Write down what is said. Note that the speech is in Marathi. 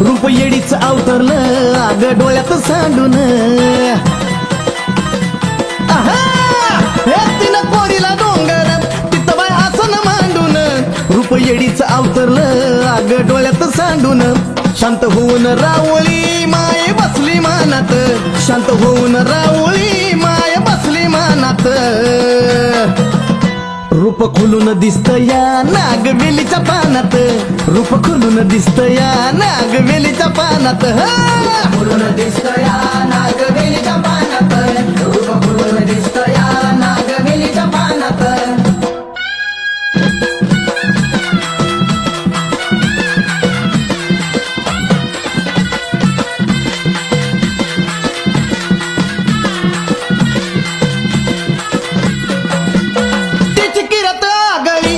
रूप येडीच अवतरलं आग डोळ्यात सांडून. तिनं पोरीला डोंगर तिथं बाय आसन मांडून. रूप येडीच अवतरलं आग डोळ्यात सांडून. शांत होऊन रावळी माय बसली मानात. शांत होऊन रावळी माय बसली मानात. रूप खुलून दिसत या नागवेलीच्या पानात. रूप खुलून दिसत या नागवेलीच्या पानात खुलून दिसत या